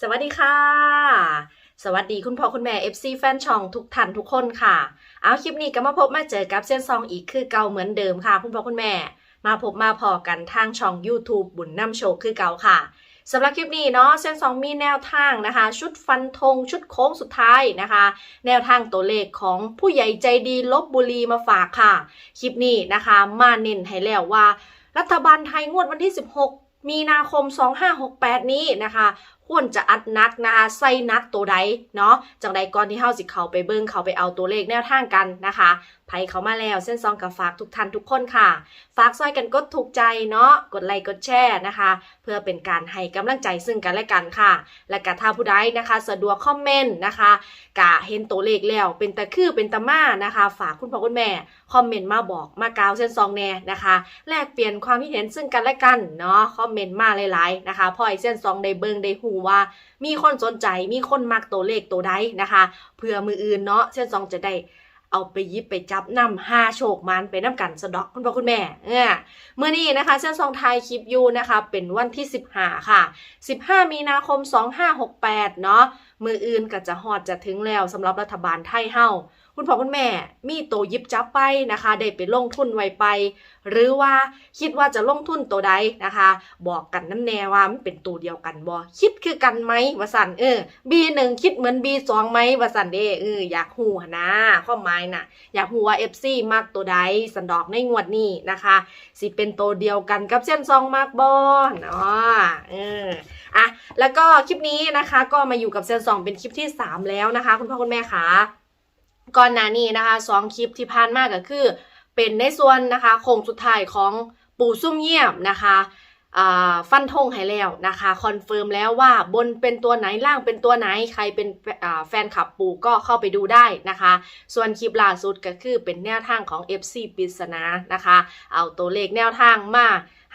สวัสดีค่ะ สวัสดีคุณพ่อคุณแม่ FC แฟนช่องทุกท่านทุกคนค่ะ เอาคลิปนี้ก็มาพบมาเจอกับเส้นซองอีกคือเก่าเหมือนเดิมค่ะ คุณพ่อคุณแม่ มาพบมาพอกันทางช่อง YouTube บุญนำโชคคือเก่าค่ะสำหรับคลิปนี้เนาะเส้นซองมีแนวทางนะคะ ชุดฟันธงชุดโค้งสุดท้ายนะคะ แนวทางตัวเลขของผู้ใหญ่ใจดีลบบุรีมาฝากค่ะ คลิปนี้นะคะมาเน้นให้แล้วว่า รัฐบาลไทยงวดวันที่ 16 มีนาคม 2568 นี้นะคะ ควรจะอัดนักนะคะใส่นักตัวใดเนาะจังใดก่อนที่เฮาสิเขาไปเบิ่งเขาไปเอาตัวเลขแนวทางกันนะคะไผเขามาแล้วเส้นซองกับฝากทุกท่านทุกคนค่ะ ฝากซอยกันกดถูกใจเนาะกดไลค์กดแชร์นะคะ เพื่อเป็นการให้กำลังใจซึ่งกันและกันค่ะ และกะถ้าผู้ใดนะคะ สะดวกคอมเมนต์นะคะกะเห็นตัวเลขแล้วเป็นตะคือเป็นตะมานะคะ ฝากคุณพ่อคุณแม่คอมเมนต์มาบอกมากาวเส้นซองแน่นะคะ แลกเปลี่ยนความคิดเห็นซึ่งกันและกันเนาะคอมเมนต์มาหลายๆนะคะพอไอเส้นซองได้เบิงได้หูว่ามีคนสนใจมีคนมักตัวเลขตัวใดนะคะ เพื่อมืออื่นเนาะเส้นซองจะได้เอาไปยิบไปจับนำห้าโชคมันไปน้ำกันสะดอกคุณพ่อคุณแม่เออเมื่อนี้นะคะเส้นซองไทยคลิปยูนะคะ เป็นวันที่ 15 ค่ะ 15 มีนาคม 2568 เนาะมืออื่นก็จะฮอดจะถึงแล้วสำหรับรัฐบาลไทยเฮา คุณพ่อคุณแม่มีตัวยิบจับไปนะคะได้ไปลงทุนไวไป หรือว่าคิดว่าจะลงทุนตัวใดนะคะ บอกกันน้ำแน่ว่ามันเป็นตัวเดียวกันบ่คิดคือกันไหมวสันเออ B1 คิดเหมือน B2 ไหมวสันเด้เอออยากหูหนะข้อหมายน่ะ อยากหูว่า FC มากตัวใดสันดอกในงวดนี้นะคะ สิเป็นตัวเดียวกันกับเส้นซองมากบอเนาะเอออะแล้วก็คลิปนี้นะคะ ก็มาอยู่กับเซนซองเป็นคลิปที่ 3 แล้วนะคะ คุณพ่อคุณแม่คะ ก่อนหน้านี้นะคะสองคลิปที่ผ่านมาก็คือ เป็นในส่วนนะคะโค้งสุดท้ายของปู่ซุ่มเงียบนะคะฟันธงให้แล้วนะคะคอนเฟิร์มแล้วว่าบนเป็นตัวไหนล่างเป็นตัวไหนใครเป็นแฟนคลับปู่ก็เข้าไปดูได้นะคะ ส่วนคลิปล่าสุดก็คือเป็นแนวทางของ FC ปริศนานะคะ เอาตัวเลขแนวทางมา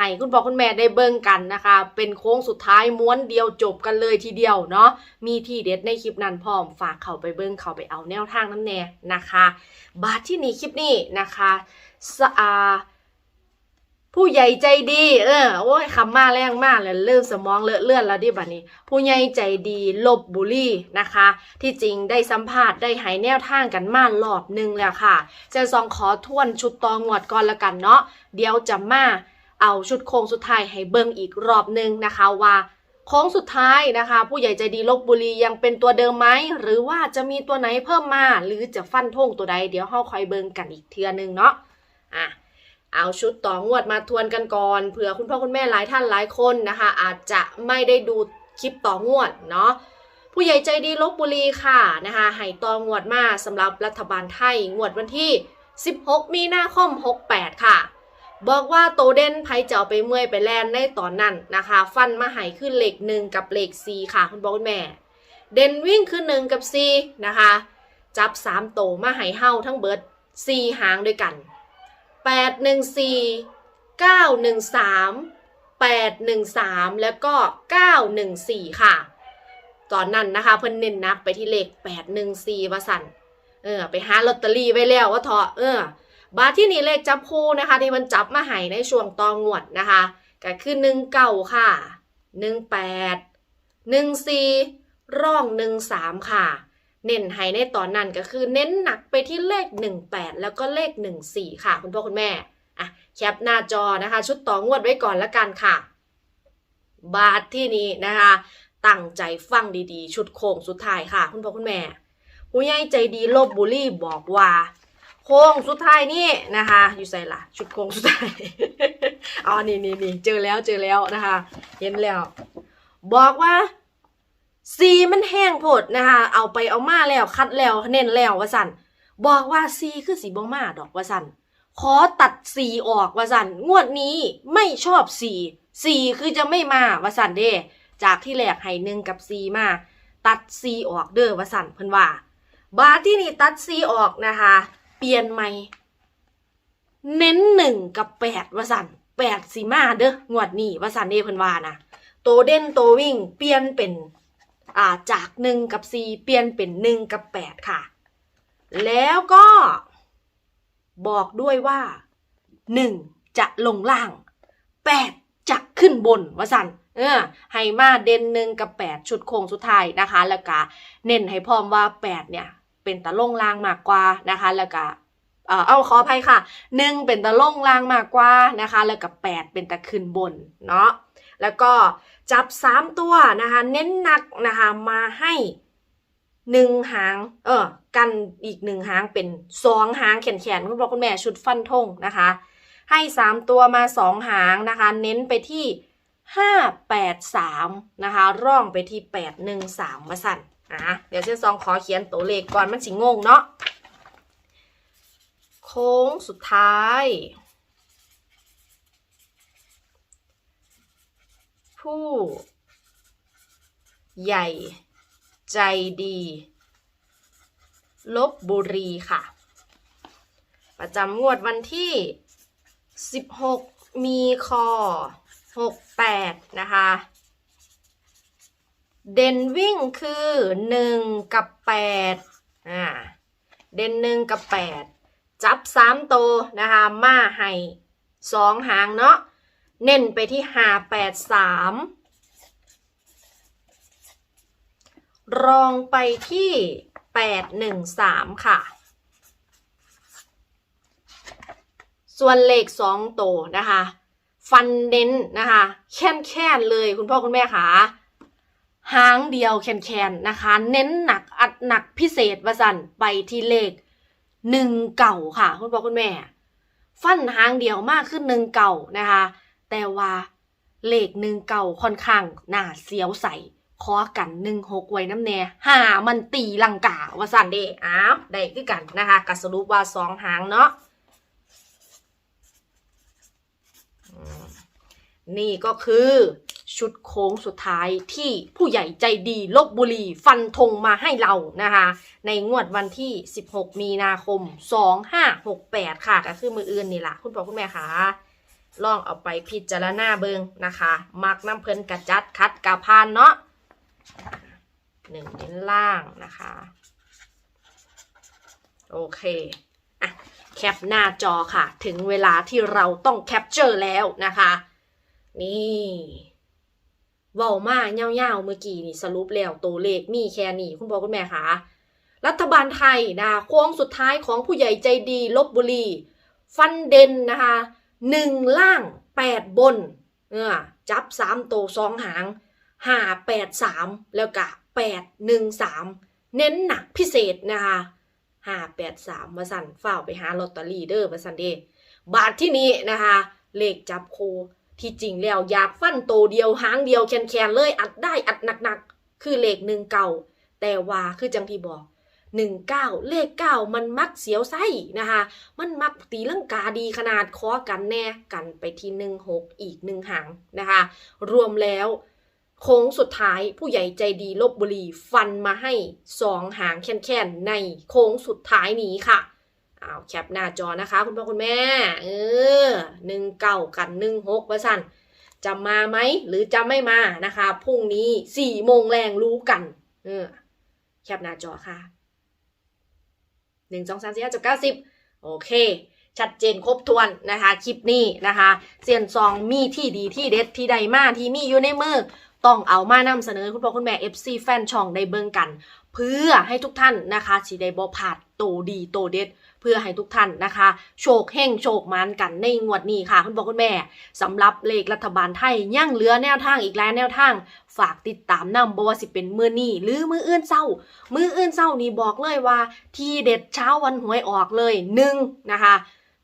ให้คุณพ่อคุณแม่ได้เบิ่งกันนะคะ เป็นโค้งสุดท้ายม้วนเดียวจบกันเลยทีเดียวเนาะมีที่เด็ดในคลิปนั้นพร้อมฝากเข้าไปเบิ่งเข้าไปเอาแนวทางนั้นแน่นะคะ บาทที่นี่คลิปนี้นะคะสะอาผู้ใหญ่ใจดี เออ โอ้ยคำมาแรงมากเลยเริ่มสมองเลอะเลื่อนแล้วดิบัดนี้ ผู้ใหญ่ใจดีลบบุรีนะคะ ที่จริงได้สัมภาษณ์ได้หายแนวทางกันมารอบหนึงแล้วค่ะเจนซองขอทวนชุดตองหวดก่อนละกันเนาะเดี๋ยวจะมา เอาชุดโค้งสุดท้ายให้เบิ่งอีกรอบหนึงนะคะว่าโค้งสุดท้ายนะคะ ผู้ใหญ่ใจดีลบบุรียังเป็นตัวเดิมไหมหรือว่าจะมีตัวไหนเพิ่มมา หรือจะฟันธงตัวใดเดี๋ยวเฮาคอยเบิ่งกันอีกเทือนึงเนาะอะเอาชุดต่องวดมาทวนกันก่อนเผื่อคุณพ่อคุณแม่หลายท่านหลายคนนะคะ อาจจะไม่ได้ดูคลิปต่องวดเนาะผู้ใหญ่ใจดีลบบุรีค่ะนะคะให้ต่องวดมาสำหรับรัฐบาลไทยงวดวันที่ 16 มีนาคม 68 ค่ะ บอกว่าโตเด่นไพจะเอาไปเมื่อยไปแลนในตอนนั้นนะคะ ฟันมาหายขึ้นเลขหนึ่งกับเลขสี่ค่ะ คุณบอกคุณแม่ เด่นวิ่งขึ้นหนึ่งกับสี่นะคะ จับสามโตมาหายเฮาทั้งเบิร์ดสี่หางด้วยกันแปดหนึ่งสี่เก้าหนึ่งสามแปดหนึ่งสามแล้วก็เก้าหนึ่งสี่ค่ะ ตอนนั้นนะคะเพิ่นเน้นนักไปที่เลขแปดหนึ่งสี่ว่าสั่นเออไปหาลอตเตอรี่ไว้แล้วว่าเถอะเออ บาทที่นี่เลขจับคู่นะคะที่มันจับมาให้ในช่วงตองงวดนะคะก็คือหนึ่งเก้าค่ะหนึ่งแปดหนึ่งสี่ร่องหนึ่งสามค่ะ เน้นให้ในตอนนั้นก็คือเน้นหนักไปที่เลขหนึ่งแปดแล้วก็เลขหนึ่งสี่ค่ะ คุณพ่อคุณแม่อะแคปหน้าจอนะคะ ชุดต่องวดไว้ก่อนละกันค่ะ บาทที่นี้นะคะ ตั้งใจฟังดีๆ ชุดโค้งสุดท้ายค่ะ คุณพ่อคุณแม่ผู้ใหญ่ใจดีลบบุรีบอกว่า ค้งสุดท้ายนี่นะคะ อยู่ใส่ละชุดโค้งสุดท้าย อ๋อ นี่นี่นี่เจอแล้วเจอแล้วนะคะ เห็นแล้ว บอกว่าสีมันแห้งโพดนะคะ เอาไปเอามาแล้วคัดแล้วเน้นแล้วว่าสันบอกว่าสีคือสีบ่มาดอกว่าสันขอตัดสีออกว่าสันงวดนี้ไม่ชอบสีสีคือจะไม่มาว่าสันเด้ จากที่แหลกให้หนึ่งกับสีมา ตัดสีออกเด้อว่าสันเพิ่นว่า บาที่นี่ตัดสีออกนะคะ เปลี่ยนใหม่ เน้นหนึ่งกับแปดวสันแปดสีมาเด้องวดนี้วสันเด้เพิ่นว่านะโตเด่นโตวิ่ง เปลี่ยนเป็นอ่าจากหนึ่งกับสี่เปลี่ยนเป็นหนึ่งกับแปดค่ะ แล้วก็บอกด้วยว่าหนึ่งจะลงล่างแปดจะขึ้นบนวสันเออให้มาเด่นหนึ่งกับแปดชุดโค้งสุดท้ายนะคะ แล้วก็เน้นให้พร้อมว่าแปดเนี่ย เป็นตะลงลางมากกว่านะคะ แล้วก็เอาขออภัยค่ะหนึ่งเป็นตะลงลางมากกว่านะคะ แล้วก็แปดเป็นตะขึ้นบนเนาะแล้วก็จับสามตัวนะคะ เน้นหนักนะคะมาให้หนึ่งหาง เออ กันอีกหนึ่งหางเป็นสองหางแขนๆคุณพ่อคุณแม่ชุดฟันธงนะคะ ให้สามตัวมาสองหางนะคะ เน้นไปที่ห้าแปดสามนะคะ ร่องไปที่แปดหนึ่งสามมาสั่น อะเดี๋ยวเส้นซองขอเขียนตัวเลขก่อนมันสิงงเนาะโค้งสุดท้ายผู้ใหญ่ใจดี ลบบุรีค่ะ ประจำงวดวันที่ 16 มีคอ 68 นะคะ เด่นวิ่งคือ 1 กับ8อ่าเด่น1กับ 8 จับ3โตนะคะ มาให้2หางเนาะเน้นไปที่5 8 3รองไปที่813ค่ะ ส่วนเลขสองโตนะคะ ฟันเน้นนะคะ แค่นแค่นเลยคุณพ่อคุณแม่คะ หางเดียวแคนแคนๆนะคะ เน้นหนักอัดหนักพิเศษวสันไปที่เลขหนึ่งเก่าค่ะ คุณพ่อคุณแม่ ฟันหางเดียวมากขึ้นหนึ่งเก่านะคะ แต่ว่าเลขหนึ่งเก่าค่อนข้างน่าเสียวใสคอกันหนึ่งหกไว้น้ำแน่หามันตีลังกาวสันเดอ้าวได้คือกันนะคะกัสรุปว่าสองหางเนาะนี่ก็คือ ชุดโค้งสุดท้ายที่ผู้ใหญ่ใจดีลบบุรีฟันธงมาให้เรานะคะ ในงวดวันที่ 16 มีนาคม 2568 ค่ะ ก็คือมืออื่นนี่แหละคุณพ่อคุณแม่คะลองเอาไปพิจารณาเบิงนะคะ มักน้ำเพลินกระจัดคัดกระพานเนาะหนึ่งเน้นล่างนะคะ โอเคอะแคปหน้าจอค่ะ ถึงเวลาที่เราต้องแคปเจอร์แล้วนะคะ นี่ เว้ามาเง่าๆเมื่อกี้นี่สรุปแล้วตัวเลขมีแค่นี้คุณพ่อคุณแม่คะรัฐบาลไทยนะโค้งสุดท้ายของผู้ใหญ่ใจดีลบบุรี ฟันเด่นนะคะหนึ่งล่างแปดบนเออจับสามโตสองหางห้าแปดสามแล้วก็แปดหนึ่งสามเน้นหนักพิเศษนะคะห้าแปดสามมาสั่นฝ้าวไปหาลอตเตอรี่เด้อมาสั่นเด้บาทที่นี้นะคะ เลขจับโค ที่จริงแล้วอยากฟันโตเดียวหางเดียวแคนๆเลย อัดได้อัดหนักๆ คือเลขหนึ่งเก่า แต่ว่าคือจังที่บอกหนึ่งเก้าเลขเก้ามันมักเสียวไส้นะคะ มันมักตีลังกาดีขนาดคอกันแน่กันไปที่หนึ่งหกอีกหนึ่งหางนะคะ รวมแล้วโค้งสุดท้ายผู้ใหญ่ใจดีลบบุรีฟันมาให้สองหางแค่นๆในโค้งสุดท้ายนี้ค่ะ เอาแคปหน้าจอนะคะ คุณพ่อคุณแม่ เออหนึ่งเก้ากันหนึ่งหกว่าสั่นจะมาไหมหรือจะไม่มานะคะพรุ่งนี้สี่โมงแรงรู้กันเออแคปหน้าจอค่ะหนึ่งสองสามสี่ห้าจบเก้าสิบโอเค ชัดเจนครบถ้วนนะคะ คลิปนี้นะคะเซียนซองมีที่ดีที่เด็ดที่ใดมาที่มีอยู่ในมือต้องเอามานำเสนอคุณพ่อคุณแม่ FC แฟนช่องได้เบิ่งกัน เพื่อให้ทุกท่านนะคะสิได้บ่พลาดโตดีโตเด็ด เพื่อให้ทุกท่านนะคะ โชคเฮงโชคมันกันในงวดนี้ค่ะ คุณพ่อคุณแม่สำหรับเลขรัฐบาลไทยยังเหลือแนวทางอีกหลายแนวทาง ฝากติดตามนำบว่าสิเป็นมือนี้หรือมืออื่นเศร้า มืออื่นเศร้านี่บอกเลยว่า ทีเด็ดเช้าวันหวยออกเลยหนึ่งนะคะ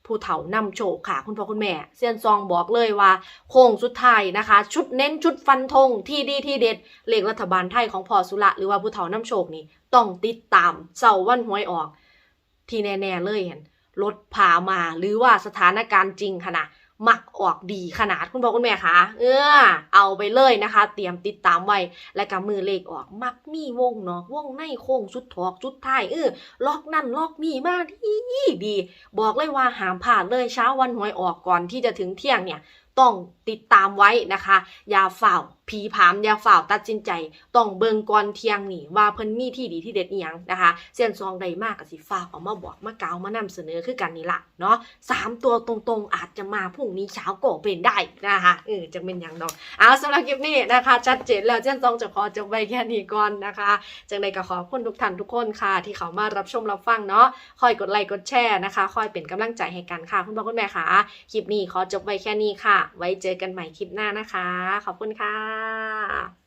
ผู้เฒ่านำโชคค่ะ คุณพ่อคุณแม่เซียนซองบอกเลยว่า โค้งสุดท้ายนะคะ ชุดเน้นชุดฟันธงที่ดีที่เด็ดเลขรัฐบาลไทยของพอสุระหรือว่าผู้เฒ่านำโชคนี่ต้องติดตามเสาวันหวยออก ที่แน่ ๆ เลยเห็นรถพามาหรือว่าสถานการณ์จริงขนาดมักออกดีขนาดคุณพ่อคุณแม่คะเออเอาไปเลยนะคะ เตรียมติดตามไว้ และกับมือเลขออกมักมีวงเนาะวงในโค้งสุดถอกสุดท้ายเออล็อกนั่นล็อกนี่มากดีดี บอกเลยว่าหามผ่านเลยเช้าวันหวยออกก่อนที่จะถึงเที่ยงเนี่ย ต้องติดตามไว้นะคะ อย่าฝ่าวผีผามอย่าฝ่าวตัดสินใจ ต้องเบิงก่อนเที่ยงนี่ว่าเพิ่นมีที่ดีที่เด็ดอีหยังนะคะเสียนซองใดมากกับสิฟ้าวเออกมาบอกมากาวมานำเสนอคือกันนี่ละเนาะสามตัวตรงๆอาจจะมาพรุ่งนี้เช้าก็เป็นได้นะคะเออจะเป็นอย่างดอกเอาสำหรับคลิปนี้นะคะ ชัดเจนแล้วเสียนซองจะขอจบไว้แค่นี้ก่อนนะคะจังใดก็ขอบคุณทุกท่านทุกคนค่ะ ที่เขามารับชมรับฟังเนาะคอยกดไลค์กดแชร์นะคะคอยเป็นกำลังใจให้กันค่ะ คุณพ่อคุณแม่ค่ะคลิปนี้ขอจบไว้แค่นี้ค่ะไว้เจอกันใหม่คลิปหน้านะคะ ขอบคุณค่ะ